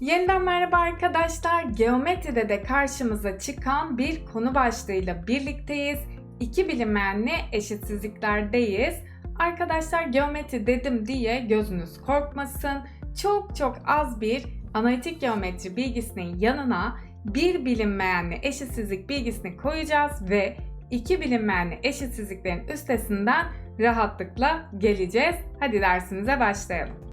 Yeniden merhaba arkadaşlar. Geometride de karşımıza çıkan bir konu başlığıyla birlikteyiz. İki bilinmeyenli eşitsizliklerdeyiz. Arkadaşlar geometri dedim diye gözünüz korkmasın. Çok çok az bir analitik geometri bilgisinin yanına bir bilinmeyenli eşitsizlik bilgisini koyacağız ve iki bilinmeyenli eşitsizliklerin üstesinden rahatlıkla geleceğiz. Hadi dersimize başlayalım.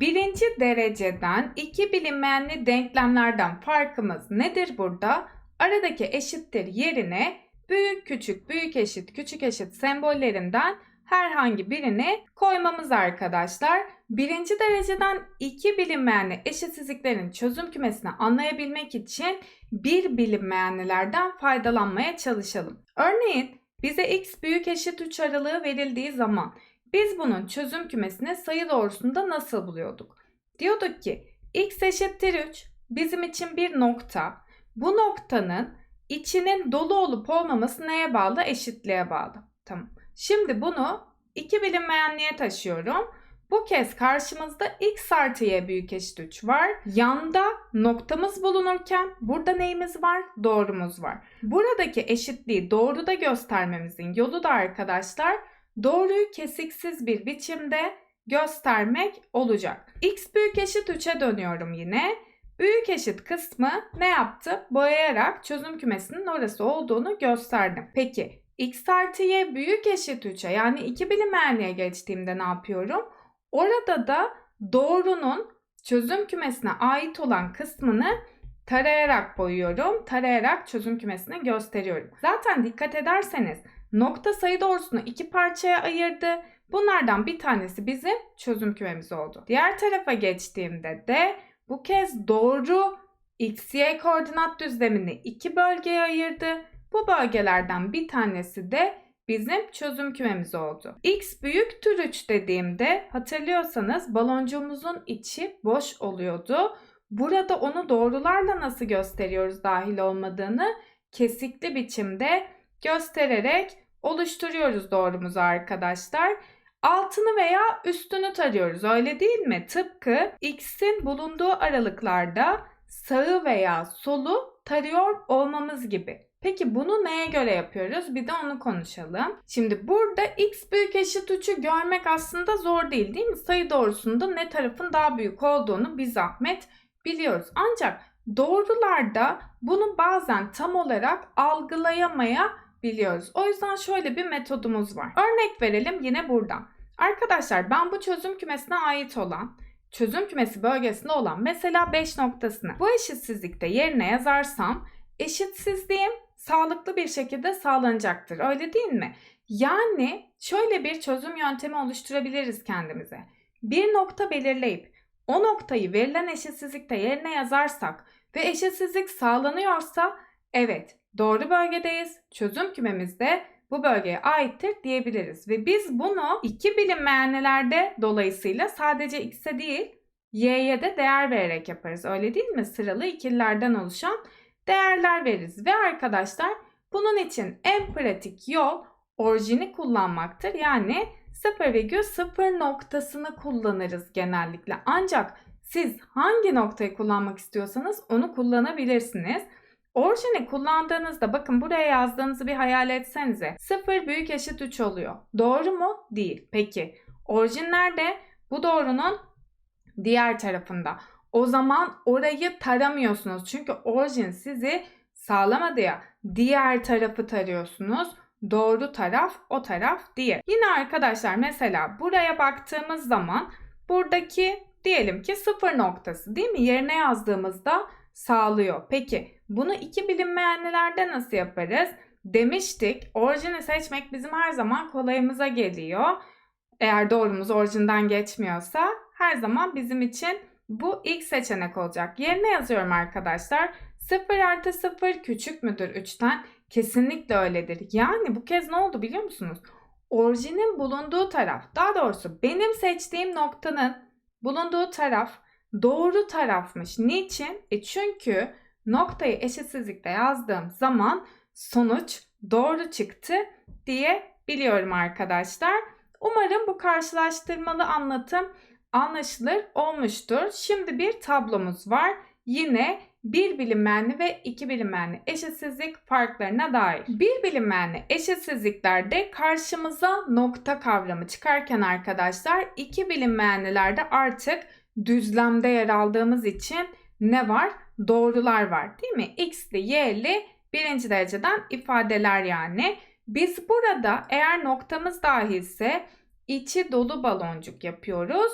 Birinci dereceden iki bilinmeyenli denklemlerden farkımız nedir burada? Aradaki eşittir yerine büyük küçük büyük eşit küçük eşit sembollerinden herhangi birini koymamız arkadaşlar. Birinci dereceden iki bilinmeyenli eşitsizliklerin çözüm kümesini anlayabilmek için bir bilinmeyenlilerden faydalanmaya çalışalım. Örneğin bize x büyük eşit 3 aralığı verildiği zaman biz bunun çözüm kümesini sayı doğrusunda nasıl buluyorduk? Diyorduk ki x eşittir 3 bizim için bir nokta. Bu noktanın içinin dolu olup olmaması neye bağlı? Eşitliğe bağlı. Tamam. Şimdi bunu iki bilinmeyenliğe taşıyorum. Bu kez karşımızda x artı y büyük eşit 3 var. Yanda noktamız bulunurken burada neyimiz var? Doğrumuz var. Buradaki eşitliği doğruda göstermemizin yolu da arkadaşlar doğruyu kesiksiz bir biçimde göstermek olacak. x büyük eşit 3'e dönüyorum yine. Büyük eşit kısmı ne yaptı? Boyayarak çözüm kümesinin orası olduğunu gösterdim. Peki x artı y büyük eşit 3'e yani iki bilinmeyenliğe geçtiğimde ne yapıyorum? Orada da doğrunun çözüm kümesine ait olan kısmını tarayarak boyuyorum. Tarayarak çözüm kümesini gösteriyorum. Zaten dikkat ederseniz nokta sayı doğrusunu iki parçaya ayırdı. Bunlardan bir tanesi bizim çözüm kümemiz oldu. Diğer tarafa geçtiğimde de bu kez doğru x, y koordinat düzlemini iki bölgeye ayırdı. Bu bölgelerden bir tanesi de bizim çözüm kümemiz oldu. x büyüktür 3 dediğimde hatırlıyorsanız baloncuğumuzun içi boş oluyordu. Burada onu doğrularla nasıl gösteriyoruz dahil olmadığını kesikli biçimde göstererek oluşturuyoruz doğrumuzu arkadaşlar. Altını veya üstünü tarıyoruz öyle değil mi? Tıpkı x'in bulunduğu aralıklarda sağı veya solu tarıyor olmamız gibi. Peki bunu neye göre yapıyoruz? Bir de onu konuşalım. Şimdi burada x büyük eşit 3'ü görmek aslında zor değil değil mi? Sayı doğrusunda ne tarafın daha büyük olduğunu bir zahmet biliyoruz. Ancak doğrularda bunu bazen tam olarak algılayamayabiliyoruz. O yüzden şöyle bir metodumuz var. Örnek verelim yine buradan. Arkadaşlar ben bu çözüm kümesine ait olan çözüm kümesi bölgesinde olan mesela 5 noktasını bu eşitsizlikte yerine yazarsam eşitsizliğim sağlıklı bir şekilde sağlanacaktır. Öyle değil mi? Yani şöyle bir çözüm yöntemi oluşturabiliriz kendimize. Bir nokta belirleyip o noktayı verilen eşitsizlikte yerine yazarsak ve eşitsizlik sağlanıyorsa evet doğru bölgedeyiz. Çözüm kümemizde bu bölgeye aittir diyebiliriz. Ve biz bunu iki bilinmeyenlerde dolayısıyla sadece x'e değil y'ye de değer vererek yaparız. Öyle değil mi? Sıralı ikililerden oluşan değerler veririz. Ve arkadaşlar bunun için en pratik yol orijini kullanmaktır. Yani 0,0 noktasını kullanırız genellikle. Ancak siz hangi noktayı kullanmak istiyorsanız onu kullanabilirsiniz. Orijini kullandığınızda bakın buraya yazdığınızı bir hayal etsenize. 0 büyük eşit 3 oluyor. Doğru mu? Değil. Peki orijin nerede? Bu doğrunun diğer tarafında. O zaman orayı taramıyorsunuz. Çünkü orijin sizi sağlamadı ya. Diğer tarafı tarıyorsunuz. Doğru taraf o taraf diye. Yine arkadaşlar mesela buraya baktığımız zaman buradaki diyelim ki sıfır noktası değil mi? Yerine yazdığımızda sağlıyor. Peki bunu iki bilinmeyenlilerde nasıl yaparız? Demiştik orijini seçmek bizim her zaman kolayımıza geliyor. Eğer doğrumuz orijinden geçmiyorsa her zaman bizim için bu ilk seçenek olacak. Yerine yazıyorum arkadaşlar. 0 artı 0 küçük müdür 3'ten? Kesinlikle öyledir. Yani bu kez ne oldu biliyor musunuz? Orijinin bulunduğu taraf, daha doğrusu benim seçtiğim noktanın bulunduğu taraf doğru tarafmış. Niçin? E çünkü noktayı eşitsizlikte yazdığım zaman sonuç doğru çıktı diye biliyorum arkadaşlar. Umarım bu karşılaştırmalı anlatım anlaşılır olmuştur. Şimdi bir tablomuz var. Yine bir bilinmeyenli ve iki bilinmeyenli eşitsizlik farklarına dair. Bir bilinmeyenli eşitsizliklerde karşımıza nokta kavramı çıkarken arkadaşlar iki bilinmeyenlilerde artık düzlemde yer aldığımız için ne var? Doğrular var değil mi? X'li, Y'li birinci dereceden ifadeler yani. Biz burada eğer noktamız dahilse içi dolu baloncuk yapıyoruz.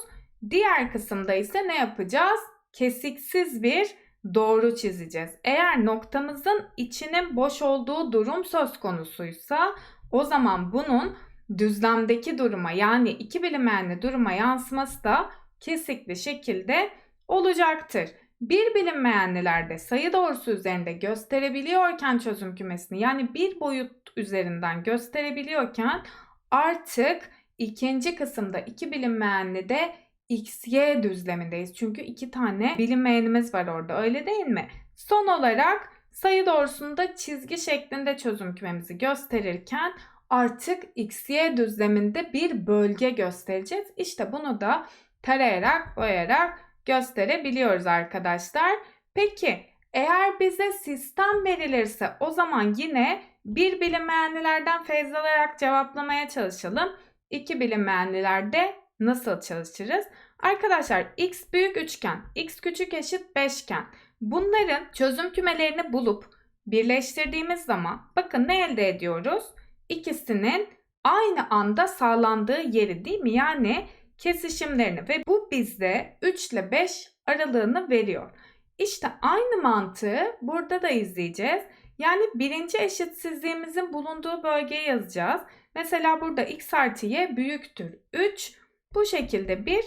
Diğer kısımda ise ne yapacağız? Kesiksiz bir doğru çizeceğiz. Eğer noktamızın içinin boş olduğu durum söz konusuysa o zaman bunun düzlemdeki duruma yani iki bilinmeyenli duruma yansıması da kesikli şekilde olacaktır. Bir bilinmeyenlilerde sayı doğrusu üzerinde gösterebiliyorken çözüm kümesini yani bir boyut üzerinden gösterebiliyorken artık ikinci kısımda iki bilinmeyenli de XY düzlemindeyiz. Çünkü iki tane bilinmeyenimiz var orada öyle değil mi? Son olarak sayı doğrusunda çizgi şeklinde çözüm kümemizi gösterirken artık XY düzleminde bir bölge göstereceğiz. İşte bunu da tarayarak, boyayarak gösterebiliyoruz arkadaşlar. Peki eğer bize sistem verilirse o zaman yine bir bilinmeyenlilerden feyz alarak cevaplamaya çalışalım. İki bilinmeyenlilerde nasıl çalışırız? Arkadaşlar x büyük üçgen, x küçük eşit beşgen. Bunların çözüm kümelerini bulup birleştirdiğimiz zaman bakın ne elde ediyoruz? İkisinin aynı anda sağlandığı yeri değil mi? Yani kesişimlerini ve bu bize 3 ile 5 aralığını veriyor. İşte aynı mantığı burada da izleyeceğiz. Yani birinci eşitsizliğimizin bulunduğu bölgeyi yazacağız. Mesela burada x artı y büyüktür 3. Bu şekilde bir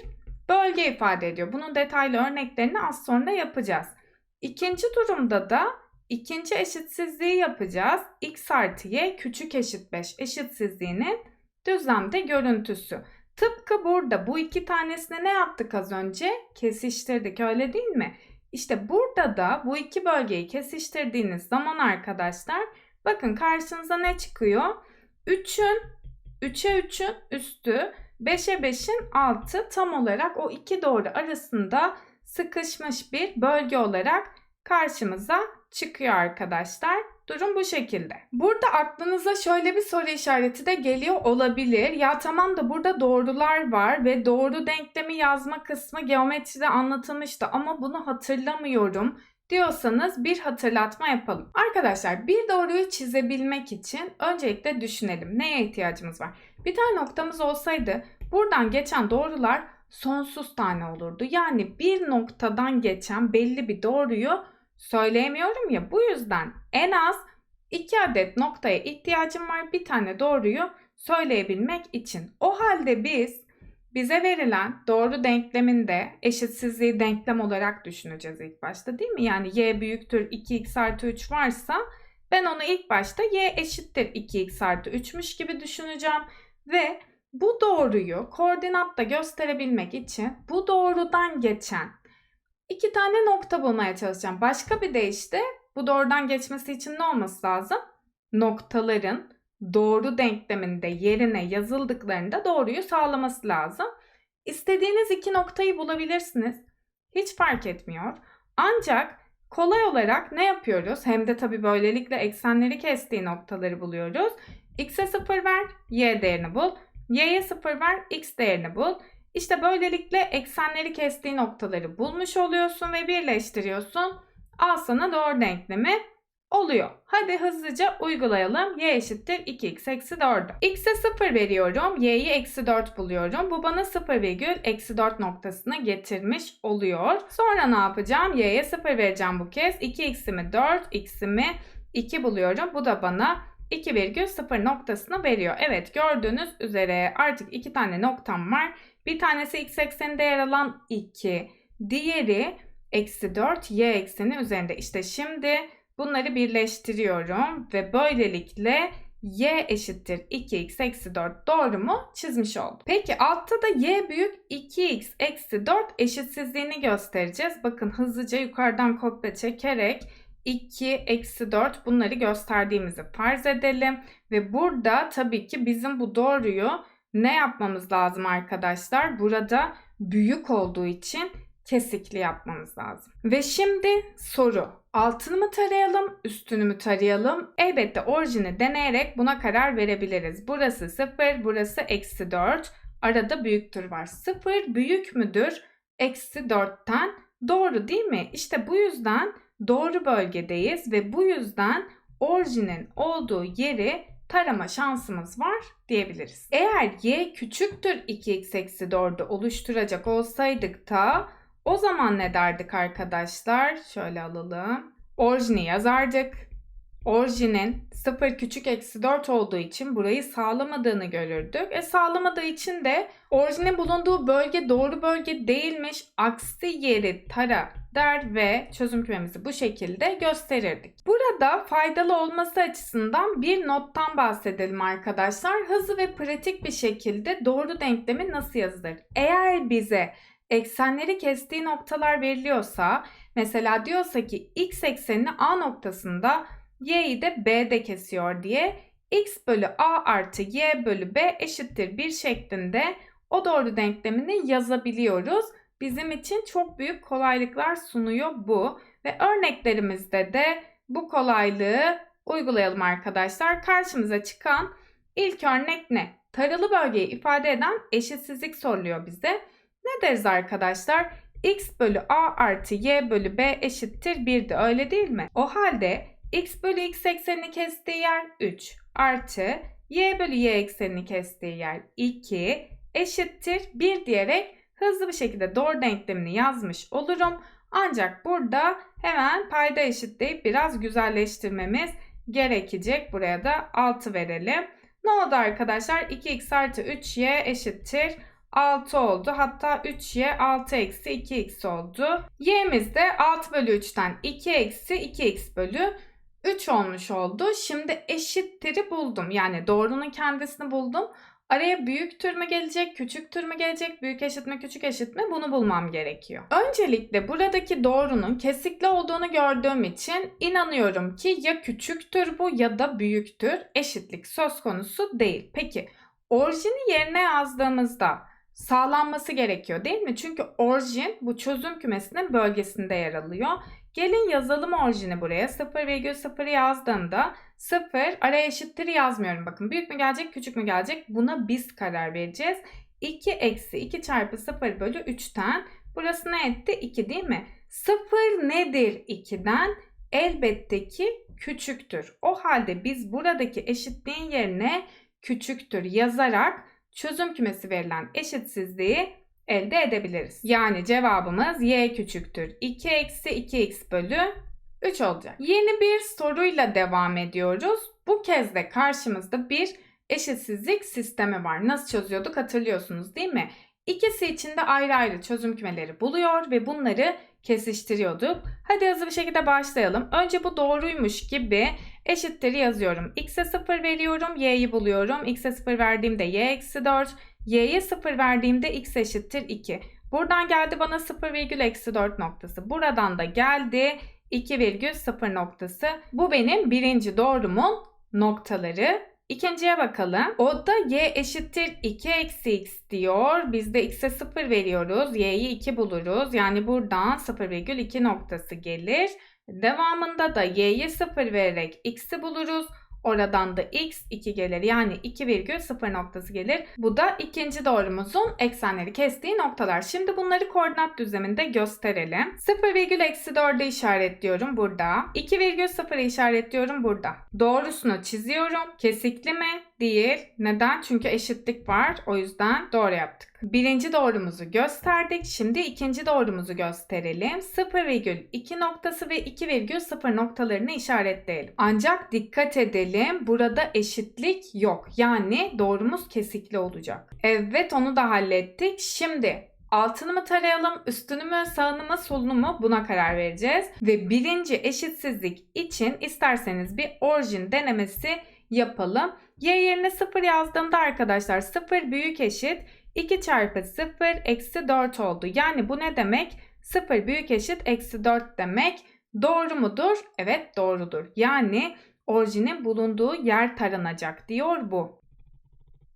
bölge ifade ediyor. Bunun detaylı örneklerini az sonra yapacağız. İkinci durumda da ikinci eşitsizliği yapacağız. x artı y küçük eşit 5 eşitsizliğinin düzlemde görüntüsü. Tıpkı burada bu iki tanesine ne yaptık az önce? Kesiştirdik öyle değil mi? İşte burada da bu iki bölgeyi kesiştirdiğiniz zaman arkadaşlar bakın karşınıza ne çıkıyor? 3'ün 3'e 3'ün üstü 5'e 5'in altı tam olarak o iki doğru arasında sıkışmış bir bölge olarak karşımıza çıkıyor arkadaşlar. Durum bu şekilde. Burada aklınıza şöyle bir soru işareti de geliyor olabilir. Ya tamam da burada doğrular var ve doğru denklemi yazma kısmı geometride anlatılmıştı ama bunu hatırlamıyorum diyorsanız bir hatırlatma yapalım. Arkadaşlar bir doğruyu çizebilmek için öncelikle düşünelim. Neye ihtiyacımız var? Bir tane noktamız olsaydı buradan geçen doğrular sonsuz tane olurdu. Yani bir noktadan geçen belli bir doğruyu söyleyemiyorum ya. Bu yüzden en az iki adet noktaya ihtiyacım var. Bir tane doğruyu söyleyebilmek için. O halde biz bize verilen doğru denkleminde eşitsizliği denklem olarak düşüneceğiz ilk başta değil mi? Yani y büyüktür 2x artı 3 varsa ben onu ilk başta y eşittir 2x artı 3'müş gibi düşüneceğim. Ve bu doğruyu koordinatta gösterebilmek için bu doğrudan geçen iki tane nokta bulmaya çalışacağım. Başka bir deyişle bu doğrudan geçmesi için ne olması lazım? Noktaların doğru denkleminde yerine yazıldıklarında doğruyu sağlaması lazım. İstediğiniz iki noktayı bulabilirsiniz. Hiç fark etmiyor. Ancak kolay olarak ne yapıyoruz? Hem de tabii böylelikle eksenleri kestiği noktaları buluyoruz. X'e 0 ver, y değerini bul. Y'ye 0 ver, x değerini bul. İşte böylelikle eksenleri kestiği noktaları bulmuş oluyorsun ve birleştiriyorsun. Al sana doğru denklemi oluyor. Hadi hızlıca uygulayalım. y eşittir 2x eksi 4. x'e 0 veriyorum. y'yi eksi 4 buluyorum. Bu bana 0 virgül eksi 4 noktasına getirmiş oluyor. Sonra ne yapacağım? y'ye 0 vereceğim bu kez. 2x'imi 4, x'imi 2 buluyorum. Bu da bana 2,0 noktasını veriyor. Evet gördüğünüz üzere artık iki tane noktam var. Bir tanesi x ekseninde yer alan 2. Diğeri eksi 4 y ekseni üzerinde. İşte şimdi bunları birleştiriyorum ve böylelikle y eşittir 2x eksi 4 doğru mu çizmiş oldum. Peki altta da y büyük 2x eksi 4 eşitsizliğini göstereceğiz. Bakın hızlıca yukarıdan kopya çekerek 2, eksi 4 bunları gösterdiğimizi farz edelim. Ve burada tabii ki bizim bu doğruyu ne yapmamız lazım arkadaşlar? Burada büyük olduğu için kesikli yapmamız lazım. Ve şimdi soru. Altını mı tarayalım, üstünü mü tarayalım? Elbette orijini deneyerek buna karar verebiliriz. Burası 0, burası eksi 4. Arada büyüktür var. 0 büyük müdür? Eksi 4'ten. Doğru değil mi? İşte bu yüzden doğru bölgedeyiz ve bu yüzden orijinin olduğu yeri tarama şansımız var diyebiliriz. Eğer y küçüktür 2x eksi 4'ü oluşturacak olsaydık da o zaman ne derdik arkadaşlar? Şöyle alalım. Orijini yazardık. Orijinin 0 küçük eksi 4 olduğu için burayı sağlamadığını görürdük. E sağlamadığı için de orijinin bulunduğu bölge doğru bölge değilmiş. Aksi yeri tara der ve çözüm kümemizi bu şekilde gösterirdik. Burada faydalı olması açısından bir nottan bahsedelim arkadaşlar. Hızlı ve pratik bir şekilde doğru denklemi nasıl yazılır? Eğer bize eksenleri kestiği noktalar veriliyorsa mesela diyorsa ki x eksenini A noktasında y'yi de B'de kesiyor diye x bölü A artı y bölü B eşittir 1 şeklinde o doğru denklemini yazabiliyoruz. Bizim için çok büyük kolaylıklar sunuyor bu ve örneklerimizde de bu kolaylığı uygulayalım arkadaşlar. Karşımıza çıkan ilk örnek ne? Taralı bölgeyi ifade eden eşitsizlik soruluyor bize. Ne deriz arkadaşlar? x bölü a artı y bölü b eşittir 1'di öyle değil mi? O halde x bölü x eksenini kestiği yer 3 artı y bölü y eksenini kestiği yer 2 eşittir 1 diyerek hızlı bir şekilde doğru denklemini yazmış olurum. Ancak burada hemen payda eşitleyip biraz güzelleştirmemiz gerekecek. Buraya da 6 verelim. Ne oldu arkadaşlar? 2x artı 3y eşittir 6 oldu. Hatta 3y 6 eksi 2x oldu. y'miz de 6 bölü 3'ten 2 eksi 2x bölü 3 olmuş oldu. Şimdi eşittiri buldum. Yani doğrunun kendisini buldum. Araya büyük tür mü gelecek, küçük tür mü gelecek, büyük eşit mi, küçük eşit mi bunu bulmam gerekiyor. Öncelikle buradaki doğrunun kesikli olduğunu gördüğüm için inanıyorum ki ya küçüktür bu ya da büyüktür. Eşitlik söz konusu değil. Peki orijini yerine yazdığımızda sağlanması gerekiyor değil mi? Çünkü orijin bu çözüm kümesinin bölgesinde yer alıyor. Gelin yazalım orijini buraya. 0,0 yazdığımda 0 araya eşittir yazmıyorum. Bakın büyük mü gelecek küçük mü gelecek buna biz karar vereceğiz. 2 eksi 2 çarpı 0 bölü 3'ten burası ne etti? 2 değil mi? 0 nedir 2'den? Elbette ki küçüktür. O halde biz buradaki eşitliğin yerine küçüktür yazarak çözüm kümesi verilen eşitsizliği elde edebiliriz. Yani cevabımız y küçüktür 2 eksi 2x bölü 3 olacak. Yeni bir soruyla devam ediyoruz. Bu kez de karşımızda bir eşitsizlik sistemi var. Nasıl çözüyorduk hatırlıyorsunuz değil mi? İkisi için de ayrı ayrı çözüm kümeleri buluyor ve bunları kesiştiriyorduk. Hadi hızlı bir şekilde başlayalım. Önce bu doğruymuş gibi eşitleri yazıyorum. X'e 0 veriyorum, y'yi buluyorum. X'e 0 verdiğimde y eksi 4, y'ye 0 verdiğimde x eşittir 2. Buradan geldi bana 0 virgül eksi 4 noktası. Buradan da geldi 2 virgül 0 noktası. Bu benim birinci doğrumun noktaları. İkinciye bakalım. O da y eşittir 2 eksi x diyor. Biz de x'e 0 veriyoruz. y'yi 2 buluruz. Yani buradan 0,2 noktası gelir. Devamında da y'ye 0 vererek x'i buluruz. Oradan da x 2 gelir. Yani 2,0 noktası gelir. Bu da ikinci doğrumuzun eksenleri kestiği noktalar. Şimdi bunları koordinat düzleminde gösterelim. 0,4'ü işaretliyorum burada. 2,0'ı işaretliyorum burada. Doğrusunu çiziyorum. Kesikli mi? Değil. Neden? Çünkü eşitlik var. O yüzden doğru yaptık. Birinci doğrumuzu gösterdik. Şimdi ikinci doğrumuzu gösterelim. 0,2 noktası ve 2,0 noktalarını işaretleyelim. Ancak dikkat edelim. Burada eşitlik yok. Yani doğrumuz kesikli olacak. Evet onu da hallettik. Şimdi Altını mı tarayalım, üstünü mü, sağını mı, solunu mu buna karar vereceğiz. Ve birinci eşitsizlik için isterseniz bir orijin denemesi yapalım. Y yerine 0 yazdığımda arkadaşlar 0 büyük eşit 2 çarpı 0 eksi 4 oldu. Yani bu ne demek? 0 büyük eşit eksi 4 demek. Doğru mudur? Evet doğrudur. Yani orijinin bulunduğu yer taranacak diyor bu.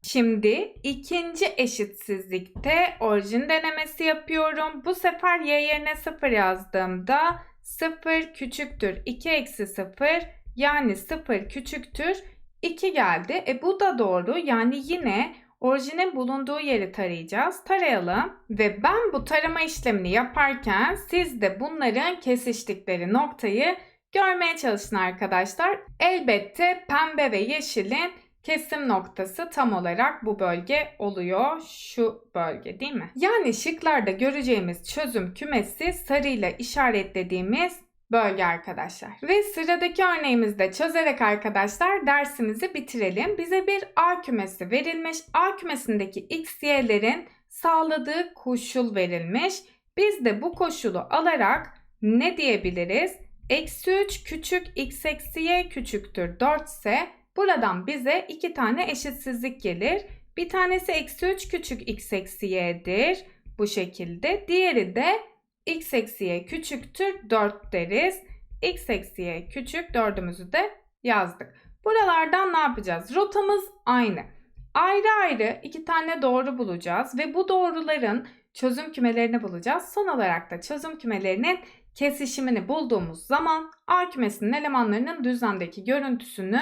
Şimdi ikinci eşitsizlikte orijin denemesi yapıyorum. Bu sefer y yerine 0 yazdığımda 0 küçüktür 2 eksi 0 yani 0 küçüktür 2 geldi. E bu da doğru yani yine orijinin bulunduğu yeri tarayacağız. Tarayalım ve ben bu tarama işlemini yaparken siz de bunların kesiştikleri noktayı görmeye çalışın arkadaşlar. Elbette pembe ve yeşilin kesim noktası tam olarak bu bölge oluyor. Şu bölge değil mi? Yani şıklarda göreceğimiz çözüm kümesi sarıyla işaretlediğimiz bölge arkadaşlar. Ve sıradaki örneğimizde çözerek arkadaşlar dersimizi bitirelim. Bize bir A kümesi verilmiş. A kümesindeki x, y'lerin sağladığı koşul verilmiş. Biz de bu koşulu alarak ne diyebiliriz? Eksi 3 küçük x eksi y küçüktür 4 ise buradan bize iki tane eşitsizlik gelir. Bir tanesi eksi 3 küçük x eksi y'dir bu şekilde. Diğeri de x eksi y küçüktür 4 deriz. x eksi y küçük 4'ümüzü de yazdık. Buralardan ne yapacağız? Rotamız aynı. Ayrı ayrı iki tane doğru bulacağız ve bu doğruların çözüm kümelerini bulacağız. Son olarak da çözüm kümelerinin kesişimini bulduğumuz zaman A kümesinin elemanlarının düzlemdeki görüntüsünü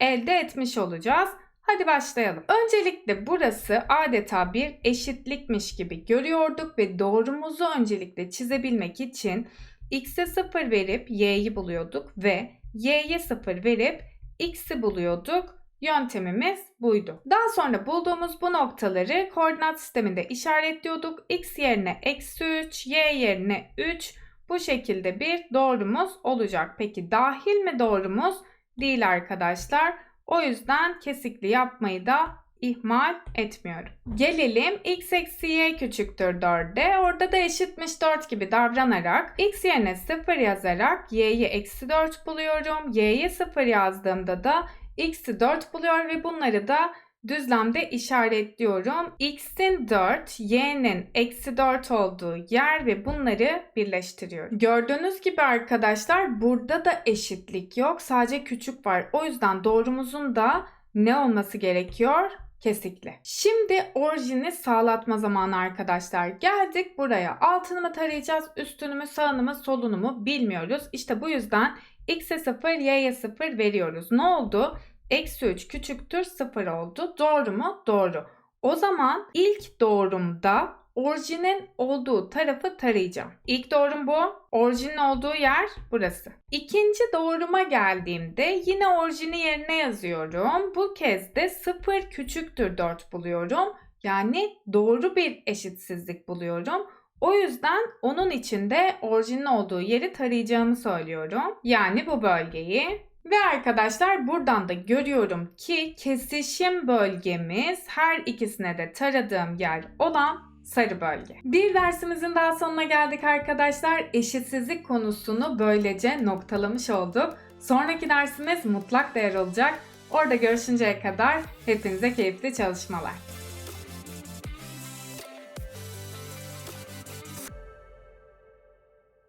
elde etmiş olacağız. Hadi başlayalım. Öncelikle burası adeta bir eşitlikmiş gibi görüyorduk ve doğrumuzu öncelikle çizebilmek için x'e 0 verip y'yi buluyorduk ve y'ye 0 verip x'i buluyorduk. Yöntemimiz buydu. Daha sonra bulduğumuz bu noktaları koordinat sisteminde işaretliyorduk. x yerine eksi 3, y yerine 3 bu şekilde bir doğrumuz olacak. Peki dahil mi doğrumuz? Değil arkadaşlar. O yüzden kesikli yapmayı da ihmal etmiyorum. Gelelim x eksi y küçüktür 4'e. Orada da eşitmiş 4 gibi davranarak x yerine 0 yazarak y'yi eksi 4 buluyorum. y'ye 0 yazdığımda da x'i 4 buluyor ve bunları da düzlemde işaretliyorum. x'in 4, y'nin eksi 4 olduğu yer ve bunları birleştiriyorum. Gördüğünüz gibi arkadaşlar burada da eşitlik yok. Sadece küçük var. O yüzden doğrumuzun da ne olması gerekiyor? Kesikli. Şimdi orijini sağlatma zamanı arkadaşlar. Geldik buraya. Altını mı tarayacağız? Üstünü mü, sağını mı, solunu mu bilmiyoruz. İşte bu yüzden x'e 0, y'ye 0 veriyoruz. Ne oldu? Eksi 3 küçüktür 0 oldu. Doğru mu? Doğru. O zaman ilk doğrumda orijinin olduğu tarafı tarayacağım. İlk doğrum bu. Orijinin olduğu yer burası. İkinci doğruma geldiğimde yine orijini yerine yazıyorum. Bu kez de 0 küçüktür 4 buluyorum. Yani doğru bir eşitsizlik buluyorum. O yüzden onun içinde orijinin olduğu yeri tarayacağımı söylüyorum. Yani bu bölgeyi ve arkadaşlar buradan da görüyorum ki kesişim bölgemiz her ikisine de taradığım yer olan sarı bölge. Bir dersimizin daha sonuna geldik arkadaşlar. Eşitsizlik konusunu böylece noktalamış olduk. Sonraki dersimiz mutlak değer olacak. Orada görüşünceye kadar hepinize keyifli çalışmalar.